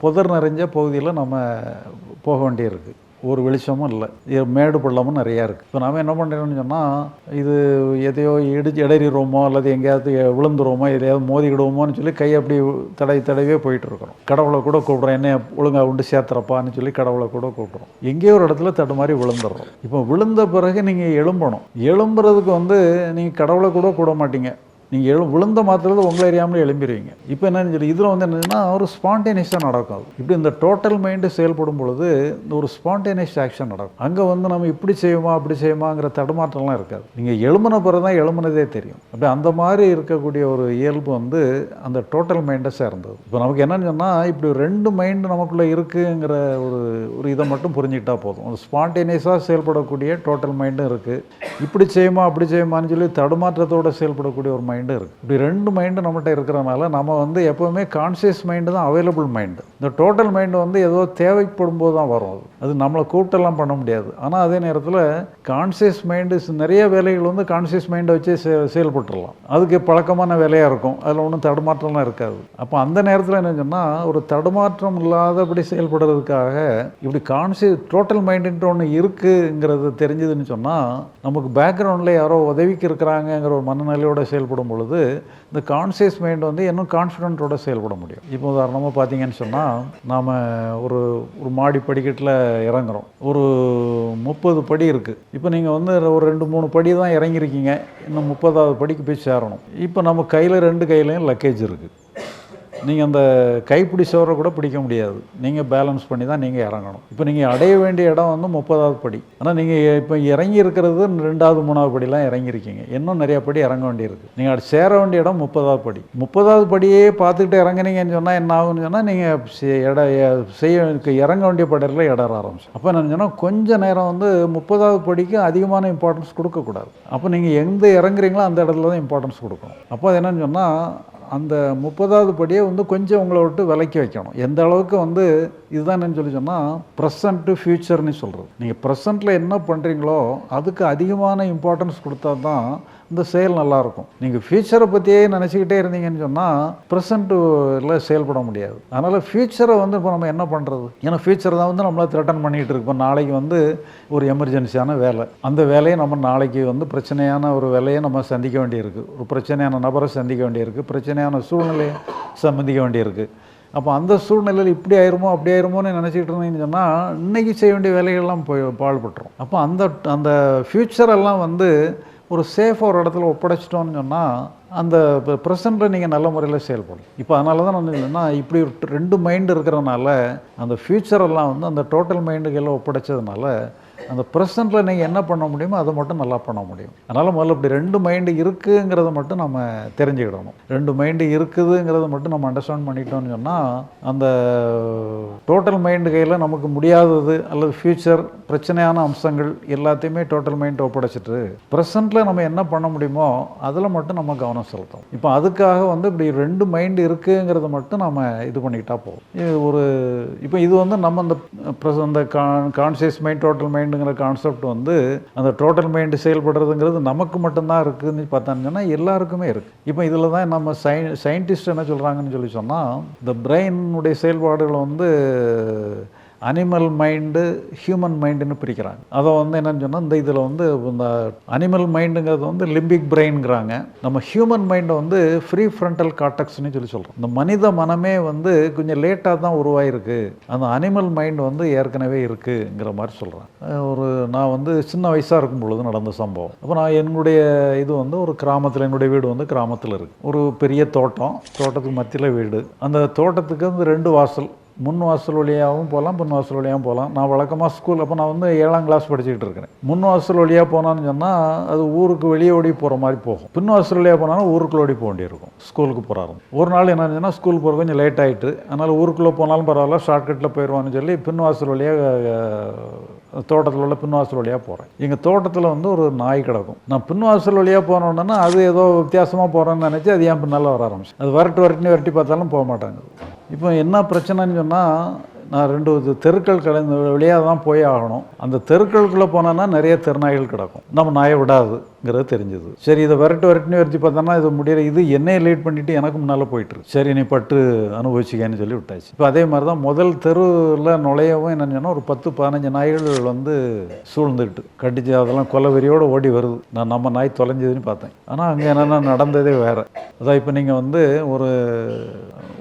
புதர் நிறைஞ்ச பகுதியில் நம்ம போக வேண்டியிருக்கு. ஒரு வெளிச்சமும் இல்லை. இது மேடு பள்ளமும் நிறையா இருக்குது இப்போ நாம் என்ன பண்ணுறோம்னு சொன்னால் இது எதையோ இடிச்சு இடறிடுவோமோ அல்லது எங்கேயாவது விழுந்துருவோமோ எதையாவது மோதிக்கிடுவோமோன்னு சொல்லி கை அப்படி தடவி தடவே போயிட்டுருக்குறோம் கடவுளை கூட கூப்பிட்றோம். என்ன ஒழுங்காக உண்டு சேர்த்துறப்பான்னு சொல்லி கடவுளை கூட கூப்பிட்றோம். எங்கேயோ ஒரு இடத்துல தடுமாறி விழுந்துடுறோம். இப்போ விழுந்த பிறகு நீங்கள் எழும்பணும். எழும்புறதுக்கு வந்து நீங்கள் கடவுளை கூட கூட மாட்டீங்க. நீங்கள் எழு விழுந்த மாத்திரத்தில் உங்களை அறியாமலே எழும்பிடுவீங்க இப்போ என்னன்னு சொல்லி இதில் வந்து என்னன்னா ஒரு ஸ்பான்டேனியஸாக நடக்கும் இப்படி இந்த டோட்டல் மைண்டு செயல்படும் பொழுது இந்த ஒரு ஸ்பான்டேனியஸ் ஆக்ஷன் நடக்கும். அங்கே வந்து நம்ம இப்படி செய்வோமா அப்படி செய்வோமாங்கிற தடுமாற்றம்லாம் இருக்காது. நீங்கள் எழும்பின பிறகு தான் எழும்புனதே தெரியும். அப்படி அந்த மாதிரி இருக்கக்கூடிய ஒரு இயல்பு வந்து அந்த டோட்டல் மைண்டை சேர்ந்தது. இப்போ நமக்கு என்னென்னு சொன்னால் இப்படி ரெண்டு மைண்டு நமக்குள்ளே இருக்குங்கிற ஒரு ஒரு இதை மட்டும் புரிஞ்சுக்கிட்டா போதும். ஒரு ஸ்பான்டேனியஸாக செயல்படக்கூடிய டோட்டல் மைண்டும் இருக்குது இப்படி செய்யுமா அப்படி செய்யுமான்னு சொல்லி தடுமாற்றத்தோடு செயல்படக்கூடிய ஒரு மைண்ட் மைண்டும் இருக்குது இப்படி ரெண்டு மைண்டு நம்மகிட்ட இருக்கிறனால நம்ம வந்து எப்போவுமே கான்சியஸ் மைண்டு தான் அவைலபிள் மைண்டு இந்த டோட்டல் மைண்டு வந்து ஏதோ தேவைப்படும் போது தான் வரும் அது. அது நம்மளை கூப்பிட்டெல்லாம் பண்ண முடியாது. ஆனால் அதே நேரத்தில் கான்சியஸ் மைண்டு நிறைய வேலைகள் வந்து கான்சியஸ் மைண்டை வச்சு செ செயல்பட்டுடலாம் அதுக்கு பழக்கமான வேலையாக இருக்கும். அதில் ஒன்றும் தடுமாற்றம்லாம் இருக்காது. அப்போ அந்த நேரத்தில் என்ன சொன்னால் ஒரு தடுமாற்றம் இல்லாதபடி செயல்படுறதுக்காக இப்படி கான்சியஸ் டோட்டல் மைண்டுன்ட்டு ஒன்று இருக்குங்கிறது தெரிஞ்சதுன்னு சொன்னால் நமக்கு பேக்ரவுண்டில் யாரோ உதவிக்கு இருக்கிறாங்கங்கிற ஒரு மனநிலையோட செயல்படும் பொழுது இந்த கான்சியஸ் மைண்ட் வந்து இன்னும் கான்ஃபிடென்ட்டோட செயல்பட முடியும். இப்போ உதாரணமாக பார்த்தீங்கன்னு சொன்னால் நாம் ஒரு ஒரு மாடி படிக்கட்டில் இறங்குறோம். ஒரு முப்பது படி இருக்குது இப்போ நீங்கள் வந்து ஒரு ரெண்டு மூணு படி தான் இறங்கியிருக்கீங்க. இன்னும் முப்பதாவது படிக்கு போய் சேரணும். இப்போ நம்ம கையில் ரெண்டு கையிலையும் லக்கேஜ் இருக்குது நீங்கள் அந்த கைப்பிடி சோறை கூட பிடிக்க முடியாது. நீங்கள் பேலன்ஸ் பண்ணி தான் நீங்கள் இறங்கணும். இப்போ நீங்கள் அடைய வேண்டிய இடம் வந்து முப்பதாவது படி. ஆனால் நீங்கள் இப்போ இறங்கி இருக்கிறது ரெண்டாவது மூணாவது படிலாம் இறங்கியிருக்கீங்க. இன்னும் நிறைய படி இறங்க வேண்டியிருக்கு. நீங்கள் அது சேர வேண்டிய இடம் முப்பதாவது படி. முப்பதாவது படியே பார்த்துக்கிட்டு இறங்குனீங்கன்னு சொன்னால் என்ன ஆகும்னு சொன்னால் நீங்கள் இட செய்ய இறங்க வேண்டிய படையில் இடற ஆரம்பிச்சு அப்போ என்ன சொன்னால் கொஞ்சம் நேரம் வந்து முப்பதாவது படிக்கு அதிகமான இம்பார்ட்டன்ஸ் கொடுக்கக்கூடாது. அப்போ நீங்கள் எங்கே இறங்குறீங்களோ அந்த இடத்துல தான் இம்பார்ட்டன்ஸ் கொடுக்கணும். அப்போ அது என்னன்னு சொன்னால் அந்த முப்பதாவது படியை வந்து கொஞ்சம் உங்களை விட்டு விலக்கி வைக்கணும். எந்த அளவுக்கு வந்து இதுதான் சொல்லி சொன்னால் ப்ரெசண்ட்டு ஃப்யூச்சர்னு சொல்கிறது நீங்கள் ப்ரெசண்ட்டில் என்ன பண்ணுறீங்களோ அதுக்கு அதிகமான இம்பார்ட்டன்ஸ் கொடுத்தா தான் இந்த செயல் நல்லாயிருக்கும் நீங்கள் ஃப்யூச்சரை பற்றியே நினச்சிக்கிட்டே இருந்தீங்கன்னு சொன்னால் ப்ரெசண்ட்டில் செயல்பட முடியாது. அதனால் ஃப்யூச்சரை வந்து இப்போ நம்ம என்ன பண்ணுறது ஏன்னா ஃப்யூச்சர் தான் வந்து நம்மளை த்ரெட்டன் பண்ணிகிட்டு இருக்கோம் இப்போ நாளைக்கு வந்து ஒரு எமர்ஜென்சியான வேலை. அந்த வேலையை நம்ம நாளைக்கு வந்து பிரச்சனையான ஒரு வேலையை நம்ம சந்திக்க வேண்டியிருக்கு. ஒரு பிரச்சனையான நபரை சந்திக்க வேண்டியிருக்கு. பிரச்சனையான சூழ்நிலையை சம்மந்திக்க வேண்டியிருக்கு. அப்போ அந்த சூழ்நிலையில் இப்படி ஆயிருமோ அப்படி ஆயிருமோன்னு நினச்சிக்கிட்டு இருந்தீங்கன்னு சொன்னால் இன்றைக்கி செய்ய வேண்டிய வேலைகள்லாம் போய் பாழ்பட்டுரும். அப்போ அந்த அந்த ஃப்யூச்சரெல்லாம் வந்து ஒரு சேஃபாக ஒரு இடத்துல ஒப்படைச்சிட்டோம்னு சொன்னால் அந்த இப்போ ப்ரெசண்ட்டில் நீங்கள் நல்ல முறையில் செயல்படும் இப்போ அதனால தான் நான் இல்லைன்னா இப்படி ரெண்டு மைண்டு இருக்கிறனால அந்த ஃப்யூச்சரெல்லாம் வந்து அந்த டோட்டல் மைண்டுக்கெல்லாம் ஒப்படைச்சதுனால அந்த ப்ரெசண்ட்டில் நீங்கள் என்ன பண்ண முடியுமோ அதை மட்டும் நல்லா பண்ண முடியும். அதனால் முதல்ல இப்படி ரெண்டு மைண்டு இருக்குங்கிறத மட்டும் நம்ம தெரிஞ்சுக்கிடணும். ரெண்டு மைண்டு இருக்குதுங்கிறத மட்டும் நம்ம அண்டர்ஸ்டாண்ட் பண்ணிட்டோம்னு சொன்னால் அந்த டோட்டல் மைண்டு கையில் நமக்கு முடியாதது அல்லது ஃப்யூச்சர் பிரச்சனையான அம்சங்கள் எல்லாத்தையுமே டோட்டல் மைண்ட் ஒப்படைச்சிட்டு ப்ரெசண்ட்டில் நம்ம என்ன பண்ண முடியுமோ அதில் மட்டும் நம்ம கவனம் செலுத்தும் இப்போ அதுக்காக வந்து இப்படி ரெண்டு மைண்டு இருக்குங்கிறத மட்டும் நம்ம இது பண்ணிக்கிட்டா போதும். இது ஒரு இப்போ இது வந்து நம்ம அந்த அந்த கான்சியஸ் மைண்ட் டோட்டல் மைண்டுங்கிற கான்செப்ட் வந்து அந்த டோட்டல் மைண்டு செயல்படுறதுங்கிறது நமக்கு மட்டும்தான் இருக்குதுன்னு பார்த்தாங்கன்னா எல்லாருக்குமே இருக்குது இப்போ இதில் தான் நம்ம சை சயின்டிஸ்ட் என்ன சொல்கிறாங்கன்னு சொல்லி சொன்னால் இந்த பிரெயினுடைய செயல்பாடுகளை வந்து அனிமல் மைண்டு ஹியூமன் மைண்டுன்னு பிரிக்கிறாங்க. அதை வந்து என்னன்னு சொன்னால் இந்த இதில் வந்து இந்த அனிமல் மைண்டுங்கிறது வந்து லிம்பிக் பிரெயின்ங்கிறாங்க நம்ம ஹியூமன் மைண்டை வந்து ஃப்ரீ ஃப்ரண்டல் காட்டக்ஸ்னு சொல்லி சொல்கிறோம் இந்த மனித மனமே வந்து கொஞ்சம் லேட்டாக தான் உருவாயிருக்கு. அந்த அனிமல் மைண்ட் வந்து ஏற்கனவே இருக்குங்கிற மாதிரி சொல்கிறேன் ஒரு நான் வந்து சின்ன வயசாக இருக்கும் பொழுது நடந்த சம்பவம். அப்போ நான் என்னுடைய இது வந்து ஒரு கிராமத்தில் என்னுடைய வீடு வந்து கிராமத்தில் இருக்குது ஒரு பெரிய தோட்டம். தோட்டத்துக்கு மத்தியில் வீடு. அந்த தோட்டத்துக்கு வந்து ரெண்டு வாசல். முன் வாசல் வழியாகவும் போகலாம் பின் வாசல் வழியாகவும் போகலாம். நான் வழக்கமாக ஸ்கூல் அப்போ நான் வந்து ஏழாம் கிளாஸ் படிச்சுக்கிட்டு இருக்கிறேன். முன் வாசல் வழியாக போனான்னு சொன்னால் அது ஊருக்கு வெளியே ஓடி போகிற மாதிரி போகும். பின் வாசல் வழியாக போனாலும் ஊருக்குள்ள ஓடி போக வேண்டியிருக்கும். ஸ்கூலுக்கு போகிறாரு ஒரு நாள் என்ன சொன்னால் ஸ்கூல் போகிற கொஞ்சம் லேட் ஆகிட்டு அதனால் ஊருக்குள்ளே போனாலும் பரவாயில்ல ஷார்ட்கட்டில் போயிடுவான்னு சொல்லி பின் வாசல் வழியாக தோட்டத்தில் உள்ள பின்வாசல் வழியாக போகிறேன் எங்கள் தோட்டத்தில் வந்து ஒரு நாய் கிடக்கும். நான் பின்வாசல் வழியாக போனோன்னா அது ஏதோ வித்தியாசமாக போகிறேன்னு நினச்சி அது ஏன் பின்னால் வர ஆரம்பிச்சு. அது வரட்டு வரட்டுன்னு வரட்டி பார்த்தாலும் போக மாட்டாங்க. இப்போ என்ன பிரச்சனைன்னு சொன்னால் நான் ரெண்டு தெருக்கள் கலந்து வழியாக தான் போய் ஆகணும். அந்த தெருக்களுக்குள்ளே போனோன்னா நிறைய தெருநாய்கள் கிடக்கும். நம்ம நாயை விடாதுங்கிறது தெரிஞ்சது. சரி இதை விரட்டு விரட்டுன்னு வரைச்சி பார்த்தோன்னா இது முடியல. இது என்னையை லீட் பண்ணிவிட்டு எனக்கு முன்னால் போயிட்டு சரி நீ பட்டு அனுபவிச்சிக்கன்னு சொல்லி விட்டாச்சு. இப்போ அதே மாதிரி தான் முதல் தெருவில் நுழையவும் என்னன்னு சொன்னால் ஒரு பத்து பதினஞ்சு நாய்கள் வந்து சூழ்ந்துக்கிட்டு. கடிச்சு அதெல்லாம் கொலவெறியோடு ஓடி வருது. நான் நம்ம நாய் தொலைஞ்சதுன்னு பார்த்தேன். ஆனால் அங்கே என்னென்னா நடந்ததே வேறு. அதான் இப்போ நீங்கள் வந்து ஒரு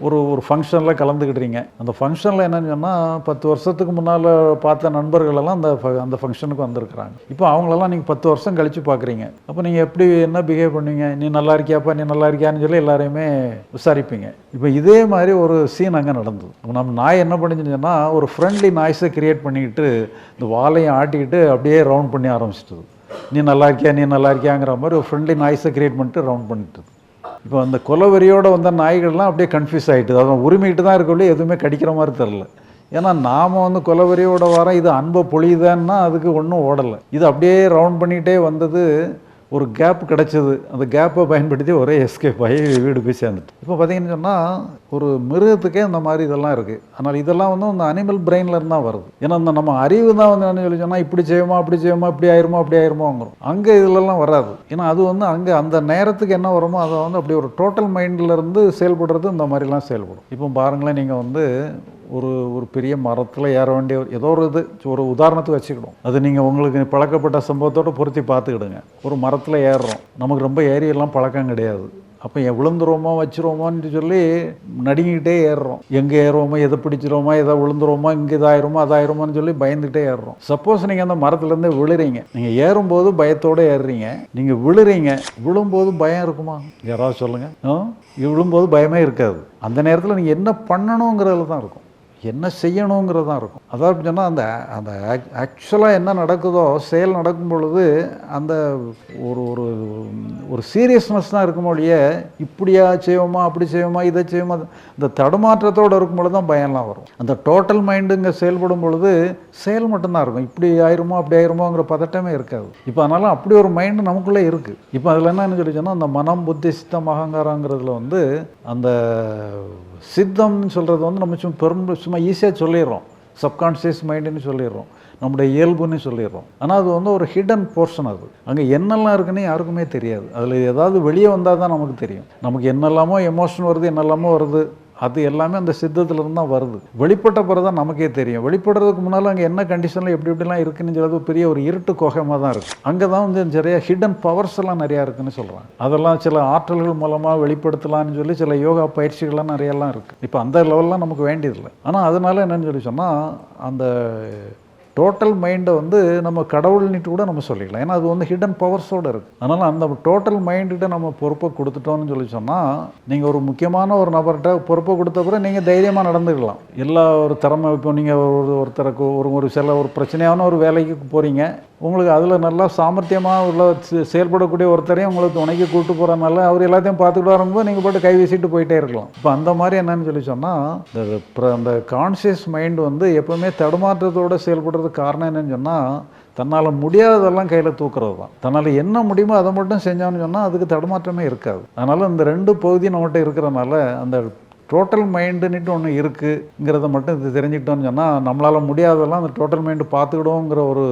ஒரு ஒரு ஃபங்க்ஷனில் கலந்துக்கிட்டுறீங்க அந்த ஃபங்க்ஷனில் என்னென்னு என்னென்னா பத்து வருஷத்துக்கு முன்னால் பார்த்த நண்பர்களெல்லாம் அந்த ஃப- அந்த ஃபங்க்ஷனுக்கு வந்திருக்கிறாங்க. இப்போ அவங்களெல்லாம் நீங்கள் பத்து வருஷம் கழித்து பார்க்குறீங்க. அப்போ நீங்கள் எப்படி என்ன பிஹேவ் பண்ணுவீங்க? நீ நல்லா இருக்கியாப்பா? நீ நல்லா இருக்கியான்னு சொல்லி எல்லாரையுமே விசாரிப்பீங்க. இப்போ இதே மாதிரி ஒரு சீன் அங்கே நடந்தது. நம்ம நாய் என்ன பண்ணிச்சுன்னா ஒரு ஃப்ரெண்ட்லி நாய்ஸை கிரியேட் பண்ணிக்கிட்டு இந்த வாலையும் ஆட்டிக்கிட்டு அப்படியே ரவுண்ட் பண்ணி ஆரம்பிச்சிட்டது. நீ நல்லா இருக்கியா? நீ நல்லா இருக்கியாங்கிற மாதிரி ஒரு ஃப்ரெண்ட்லி நாய்ஸை கிரியேட் பண்ணிட்டு ரவுண்ட் பண்ணிட்டு இப்போ அந்த கொலவெறியோடு வந்த நாய்கள்லாம் அப்படியே கன்ஃபியூஸ் ஆகிட்டு அதான் உரிமைக்கிட்டு தான் இருக்கவில்லை எதுவுமே கடிக்கிற மாதிரி தெரில ஏன்னா நாம் வந்து கொலவெறியோட வரோம் இது அன்பை பொழியுதான்னா அதுக்கு ஒன்றும் ஓடலை. இது அப்படியே ரவுண்ட் பண்ணிகிட்டே வந்தது ஒரு கேப் கிடச்சிது. அந்த கேப்பை பயன்படுத்தி ஒரே எஸ்கேப் ஆகி வீடு போய் சேர்ந்துட்டு இப்போ பார்த்தீங்கன்னு சொன்னால் ஒரு மிருகத்துக்கே இந்த மாதிரி இதெல்லாம் இருக்குது ஆனால் இதெல்லாம் வந்து அந்த அனிமல் பிரெயின்லேருந்து தான் வருது. ஏன்னா அந்த நம்ம அறிவு தான் வந்து என்ன சொல்லி சொன்னால் இப்படி செய்யுமா அப்படி செய்யுமா இப்படி ஆயிருமோ அப்படி ஆயிருமோங்கிறோம். அங்கே இதிலெல்லாம் வராது. ஏன்னா அது வந்து அங்கே அந்த நேரத்துக்கு என்ன வருமோ அதை வந்து அப்படி ஒரு டோட்டல் மைண்டில் இருந்து செயல்படுறது இந்த மாதிரிலாம் செயல்படும். இப்போ பாருங்களேன் நீங்கள் வந்து ஒரு ஒரு பெரிய மரத்தில் ஏற வேண்டிய ஒரு- ஏதோ ஒரு இது ஒரு உதாரணத்துக்கு வச்சுக்கிடும் அது நீங்கள் உங்களுக்கு பழக்கப்பட்ட சம்பவத்தோட பொருத்தி பார்த்துக்கிடுங்க. ஒரு மரத்தில் ஏறுறோம். நமக்கு ரொம்ப ஏரியெல்லாம் பழக்கம் கிடையாது. அப்போ என் வச்சுருவோமான்னு சொல்லி நடுங்கிக்கிட்டே ஏறுறோம். எங்கே ஏறுவோமோ எதை பிடிச்சிருவோமா எதை விழுந்துருவோமா இங்கே இதாயிருமோ அதாயிருமோன்னு சொல்லி பயந்துகிட்டே ஏறுறோம். சப்போஸ் நீங்கள் அந்த மரத்துலேருந்து விழுறீங்க. நீங்கள் ஏறும்போது பயத்தோடு ஏறுறீங்க. நீங்கள் விழுறீங்க. விழும்போது பயம் இருக்குமா? யாராவது சொல்லுங்கள் விழும்போது பயமே இருக்காது. அந்த நேரத்தில் நீங்கள் என்ன பண்ணணுங்கிறதுல தான் இருக்கும். என்ன செய்யணுங்கிறதான் இருக்கும். அதாவது சொன்னால் அந்த அந்த ஆக்சுவலாக என்ன நடக்குதோ செயல் நடக்கும் பொழுது அந்த ஒரு ஒரு ஒரு சீரியஸ்னஸ் தான் இருக்கும் ஒழிய இப்படியா செய்வோமா அப்படி செய்வோமா இதை செய்வோமா? இந்த தடுமாற்றத்தோடு இருக்கும் பொழுது தான் பயம்லாம் வரும். அந்த டோட்டல் மைண்டுங்க செயல்படும் பொழுது செயல் மட்டும்தான் இருக்கும். இப்படி ஆயிருமோ அப்படி ஆயிருமோங்கிற பதட்டமே இருக்காது. இப்போ அதனால அப்படி ஒரு மைண்டு நமக்குள்ளே இருக்குது இப்போ அதில் என்னன்னு சொல்லி சொன்னால் அந்த மனம் புத்தி சித்தம் அகங்காரங்கிறதுல வந்து அந்த சித்தம்னு சொல்கிறது வந்து நம்ம சும்மா பெரும் சும்மா ஈஸியாக சொல்லிடுறோம். சப்கான்ஷியஸ் மைண்டுன்னு சொல்லிடுறோம். நம்முடைய இயல்புன்னு சொல்லிடுறோம். ஆனால் அது வந்து ஒரு ஹிடன் போர்ஷன் அது. அங்கே என்னெல்லாம் இருக்குன்னு யாருக்குமே தெரியாது. அதில் ஏதாவது வெளியே வந்தால் தான் நமக்கு தெரியும். நமக்கு என்னெல்லாமோ எமோஷன் வருது என்னெல்லாமோ வருது. அது எல்லாமே அந்த சித்தத்துல இருந்து தான் வருது. வெளிப்பட்ட பிறகு தான் நமக்கே தெரியும். வெளிப்படுறதுக்கு முன்னால் அங்கே என்ன கண்டிஷனில் எப்படி எப்படிலாம் இருக்குன்னு சொல்றது பெரிய ஒரு இருட்டு கோகமாக தான் இருக்குது அங்கே தான் வந்து நிறைய ஹிடன் பவர்ஸ் எல்லாம் நிறையா இருக்குன்னு சொல்கிறாங்க அதெல்லாம் சில ஆற்றல்கள் மூலமாக வெளிப்படுத்தலாம்னு சொல்லி சில யோகா பயிற்சிகள்லாம் நிறையெல்லாம் இருக்குது இப்போ அந்த லெவல்லாம் நமக்கு வேண்டியதில்லை. ஆனால் அதனால என்னன்னு சொல்லி சொன்னால் அந்த டோட்டல் மைண்டை வந்து நம்ம கடவுள்னிட்டு கூட நம்ம சொல்லிக்கலாம். ஏன்னா அது வந்து ஹிடன் பவர்ஸோடு இருக்குது அதனால் அந்த டோட்டல் மைண்டுகிட்ட நம்ம பொறுப்பை கொடுத்துட்டோம்னு சொல்லி சொன்னால் நீங்கள் ஒரு முக்கியமான ஒரு நபர்கிட்ட பொறுப்பை கொடுத்த பிறகு நீங்கள் தைரியமாக நடந்துக்கலாம். எல்லா ஒரு திறமை இப்போ நீங்கள் ஒரு ஒருத்தருக்கு ஒரு ஒரு சில ஒரு பிரச்சனையான ஒரு வேலைக்கு போகிறீங்க உங்களுக்கு அதில் நல்லா சாமர்த்தியமாக உள்ள செ- செயல்படக்கூடிய ஒருத்தரையும் உங்களுக்கு துணைக்கு கூட்டு போகிறனால அவர் எல்லாத்தையும் பார்த்துக்கிட்டு வரும்போது நீங்கள் போட்டு கை வீசிட்டு போயிட்டே இருக்கலாம். இப்போ அந்த மாதிரி என்னன்னு சொல்லி சொன்னால் இந்த அந்த கான்சியஸ் மைண்ட் வந்து எப்போவுமே தடுமாற்றத்தோடு செயல்படுறதுக்கு காரணம் என்னன்னு சொன்னால் தன்னால் முடியாததெல்லாம் கையில் தூக்குறது தான். தன்னால் என்ன முடியுமோ அதை மட்டும் செஞ்சோன்னு சொன்னால் அதுக்கு தடுமாற்றமே இருக்காது. அதனால் இந்த ரெண்டு பகுதி நம்மகிட்ட இருக்கிறனால அந்த டோட்டல் மைண்டுன்னுட்டு ஒன்று இருக்குங்கிறத மட்டும் இது தெரிஞ்சுக்கிட்டோம்னு சொன்னால் நம்மளால் முடியாததெல்லாம் அந்த டோட்டல் மைண்டு பார்த்துக்கிடுவோங்கிற ஒரு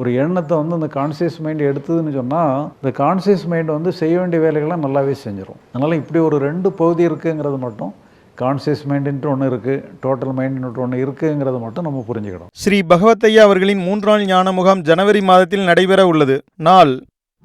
ஒரு எண்ணத்தை வந்து அந்த கான்சியஸ் மைண்ட் எடுத்ததுன்னு சொன்னால் இந்த கான்சியஸ் மைண்ட் வந்து செய்ய வேண்டிய வேலைகளை நல்லாவே செஞ்சிடும் அதனால் இப்படி ஒரு ரெண்டு பகுதி இருக்குங்கிறது மட்டும் கான்சியஸ் மைண்டுன்ட்டு ஒன்று இருக்குது டோட்டல் மைண்டுன்ட்டு ஒன்று இருக்குங்கிறத மட்டும் நம்ம புரிஞ்சுக்கணும். ஸ்ரீ பகவத்தையா அவர்களின் மூன்று ஞான முகாம் ஜனவரி மாதத்தில் நடைபெற உள்ளது. நாள்